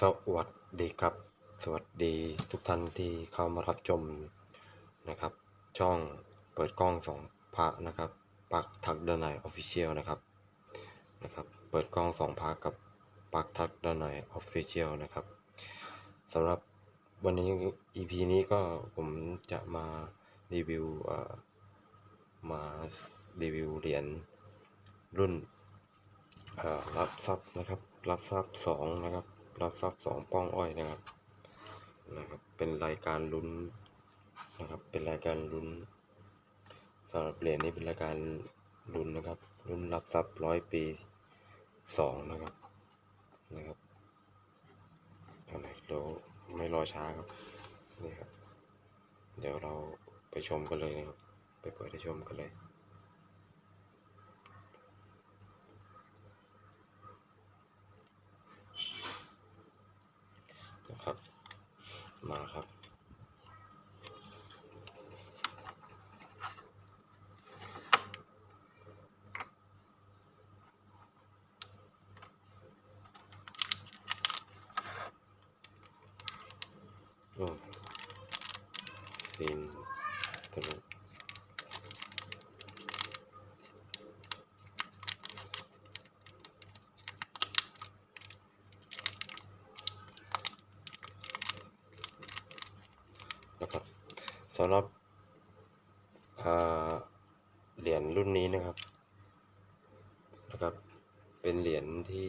สวัสดีครับ สวัสดีทุกท่านที่เข้ามารับชมนะครับ ช่องเปิดกล้องสองพระนะครับปักทักด้านในออฟฟิเชียลนะครับนะครับเปิดกล้องสองพระกับปักทักด้านในออฟฟิเชียลนะครับสำหรับวันนี้ EP นี้ก็ผมจะมารีวิวเอ่อมารีวิวเหรียญรุ่นเอ่อรับทรัพย์นะครับรับทรัพย์สองนะครับ รับทรัพย์สองป้องอ้อยนะครับนะครับ เป็นรายการลุ้นนะครับ เป็นรายการลุ้นสำหรับเหรียญนี้เป็นรายการลุ้นนะครับลุ้นรับทรัพย์ร้อยปีสองนะครับนะครับเอาไหนเดี๋ยวไม่รอช้าครับนี่ครับ เดี๋ยวเราไปชมกันเลยนะครับ ไปเปิดให้ชมกันเลย นะครับ มาครับ โอ้ฟินตลกนะครับสำหรับเหรียญรุ่นนี้นะครับนะครับ เป็นเหรียญที่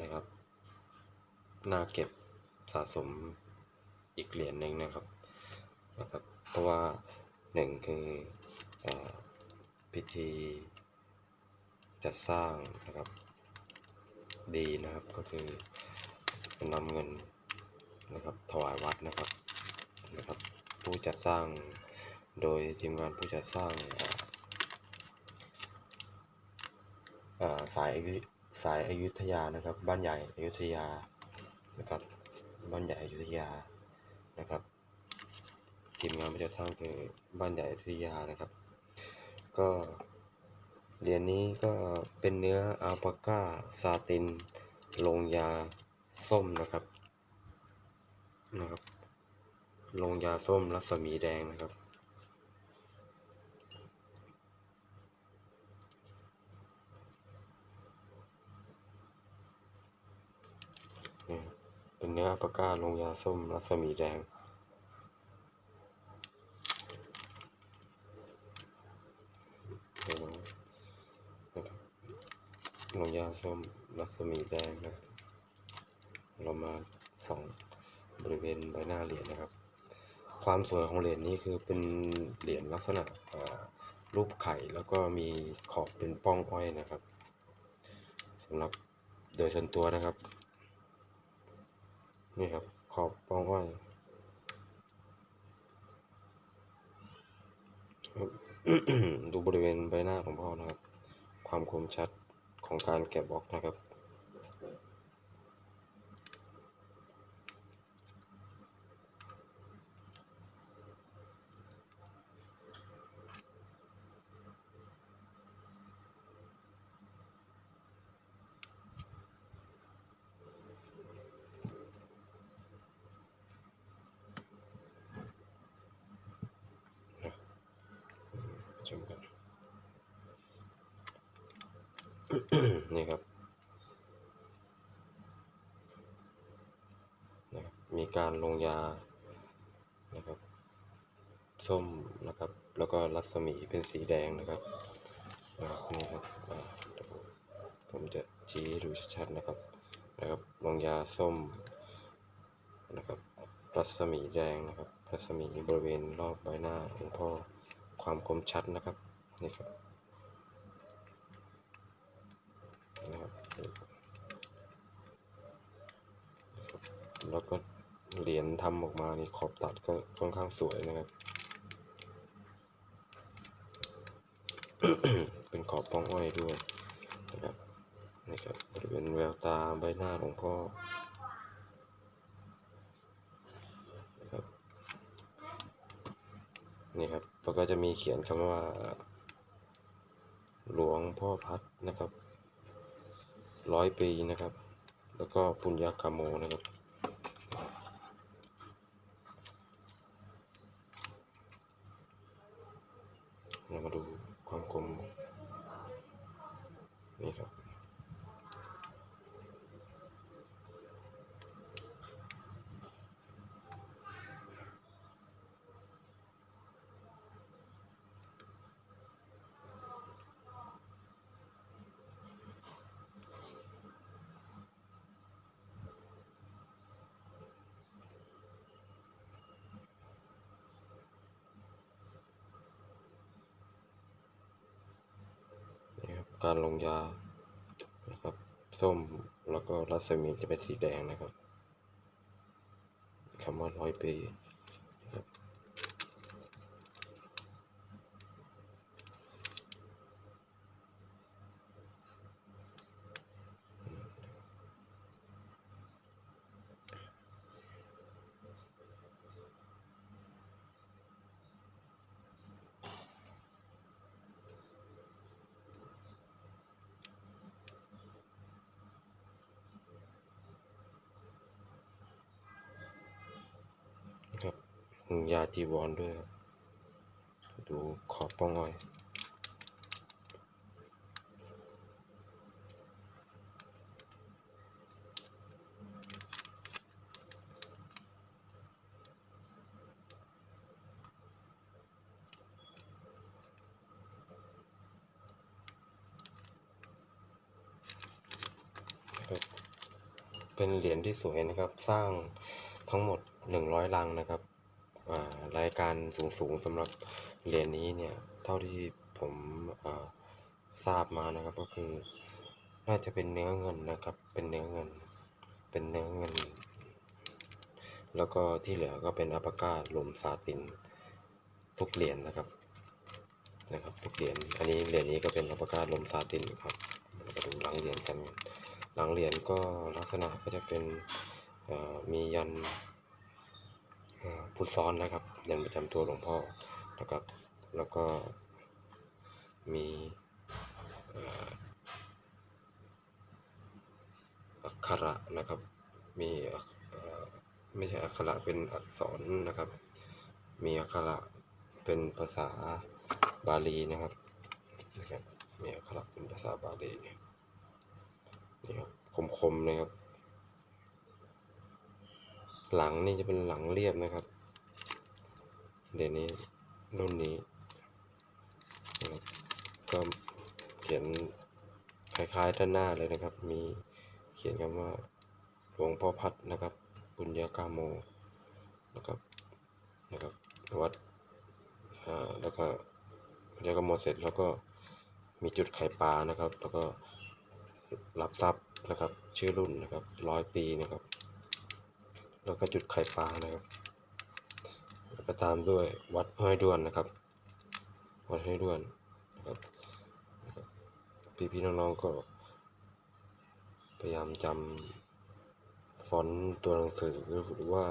นะครับน่าเก็บ สะสมอีกเหรียญหนึ่งนะครับนะครับ เพราะว่าหนึ่งคืออพิธีจัดสร้างนะครับดีนะครับก็คือนำเงินนะครับถวายวัดนะครับนะครับ ผู้จัดสร้างโดยทีมงานผู้จัดสร้างอ่าอ่าสายอยุสายอยุธยานะครับ บ้านใหญ่อยุธยานะครับ บ้านใหญ่อยุธยานะครับทีมงานผู้จัดสร้างคือบ้านใหญ่อยุธยานะครับ ก็เหรียญนี้ก็เป็นเนื้ออัลปาก้าซาตินลงยาส้มนะครับนะครับลงยาส้มรัศมีแดงนะครับ นี่ครับ เป็นเนื้ออัปาก้าลงยาส้มรัศมีแดงนะครับลงยาส้มรัศมีแดงนะครับเรามาส่องบริเวณใบหน้าเหรียญนะครับ ความสวยของเหรียญนี้คือเป็นเหรียญลักษณะรูปไข่แล้วก็มีขอบเป็นป้องอ้อยนะครับสำหรับโดยส่วนตัวนะครับ นี่ครับ ขอบป้องอ้อยดูบริเวณใบหน้าของพ่อนะครับ ความคมชัดของการแกะบล็อกนะครับ ชมกัน นี่ครับนะครับ มีการลงยานะครับ ส้มนะครับ แล้วก็รัศมีเป็นสีแดงนะครับนะครับนี่ครับอ่าเดี๋ยวผมจะชี้ให้ดูชัดๆนะครับนะครับลงยาส้มนะครับรัศมีแดงนะครับรัศมีบริเวณรอบใบหน้าหลวงพ่อ ความคมชัดนะครับนี่ครับนะครับแล้วก็เหรียญทำออกมานี่ขอบตัดก็ค่อนข้างสวยนะครับ เป็นขอบป้องอ้อยด้วยนะครับนี่ครับบริเวณแววตาใบหน้าหลวงพ่อนะครับนี่ครับ แล้วก็จะมีเขียนคำว่า หลวงพ่อพัดนะครับร้อยปีนะครับ แล้วก็ปุญญากาโมนะครับ เรามาดูความคมนี่ครับ นี่ครับ การลงยานะครับส้มแล้วก็รัศมีจะเป็นสีแดงนะครับคำว่าร้อยปี ครับยาจีวรด้วยครับ ดูขอบป้องอ้อยเป็นเหรียญที่สวยนะครับ สร้างทั้งหมด 100 ลังนะครับอ่ารายการสูงๆสำหรับเหรียญนี้เนี่ย เท่าที่ผมทราบมานะครับก็คือ น่าจะเป็นเนื้อเงินนะครับ เป็นเนื้อเงิน เป็นเนื้อเงิน แล้วก็ที่เหลือก็เป็นอัปปากาลมซาตินทุกเหรียญนะครับนะครับทุกเหรียญอันนี้เหรียญนี้ก็เป็นอัปปากาลมซาตินครับมาดูหลังเหรียญกันหลังเหรียญก็ลักษณะก็จะเป็นมียันเพุทซ้อนนะครับยันประจำตัวหลวงพ่อนะครับ แล้วก็มีอักขระนะครับ มีไม่ใช่อักขระเป็นอักษรนะครับ มีอักขระเป็นภาษาบาลีนะครับนะครับมีอักขระเป็นภาษาบาลีนี่ครับคมๆเลยครับ หลังนี่จะเป็นหลังเรียบนะครับ เดี๋ยวนี้รุ่นนี้ ก็เขียนคล้ายๆด้านหน้าเลยนะครับ มีเขียนคำว่าหลวงพ่อพัดนะครับบุญญากาโมนะครับนะครับวัดอ่าแล้วก็บุญญากาโมเสร็จแล้วก็มีจุดไข่ปลานะครับ แล้วก็รับทรัพย์นะครับชื่อรุ่นนะครับร้อยปีนะครับ แล้วก็จุดไข่ปลานะครับ แล้วก็ตามด้วยวัดห้วยด้วนนะครับ วัดห้วยด้วนนะครับ พี่ๆน้องๆก็ พยายามจำฟอนต์ตัวหนังสือหรือว่า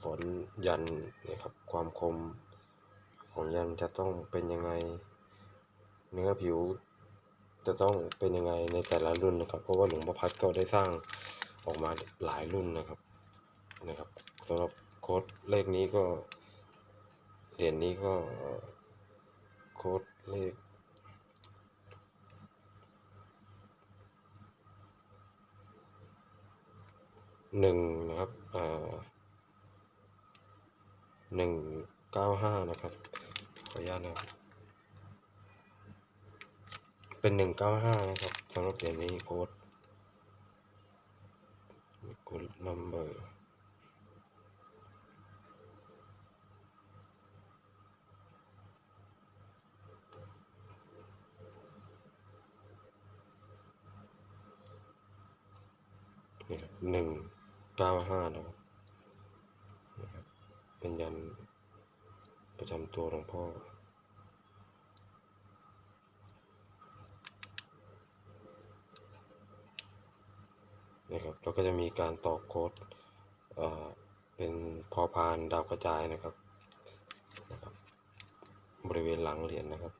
ฟอนต์ยันนี่ยครับ ความคมของยันจะต้องเป็นยังไง เนื้อผิวจะต้องเป็นยังไงในแต่ละรุ่นนะครับ เพราะว่าหลวงพ่อพัดก็ได้สร้างออกมาหลายรุ่นนะครับ นะครับสำหรับโค้ดเลขนี้ก็เหรียญนี้ก็โค้ดเลขหนึ่งนะครับอ่าหนึ่งเก้าห้านะครับ ขออนุญาตนะครับ เป็นหนึ่งเก้าห้านะครับสำหรับเหรียญนี้โค้ดกดนัมเบอร์ นี่ครับหนึ่งเก้าห้านะครับนะครับ เป็นยันประจำตัวหลวงพ่อนะครับแล้วก็จะมีการต่อโค้ดเอ่อเป็นพอพานดาวกระจายนะครับนะครับ บริเวณหลังเหรียญนะครับ